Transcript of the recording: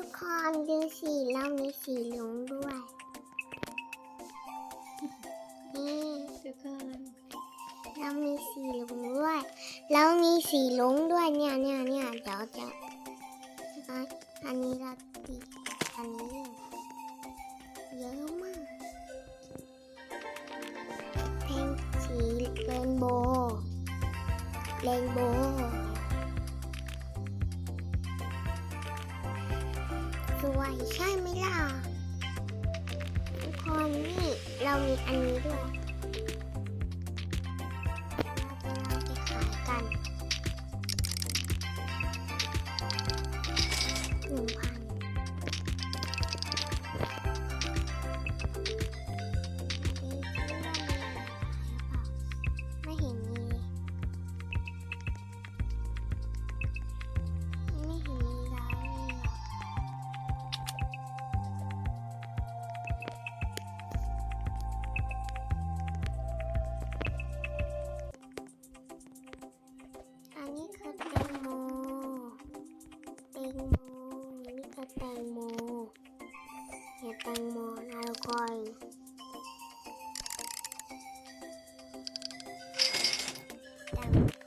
ทุกคนดูสิเรามีสีลุงด้วย นี่ทุกคนเรามีสีลุงด้วย เรามีสีลุงด้วยเนี่ยเนี่ยเนี่ยเดี๋ยวจะอันนี้เราติดอันนี้เยอะมากเพลงสีเรนโบว์เรนโบว์ สวยใช่ไหมล่ะ ทุกคนนี่เรามีอันนี้ด้วยเราจะเอาไปขายกันหนึ่งพัน แตงโมเห็ดแตงโมอร่อยแตง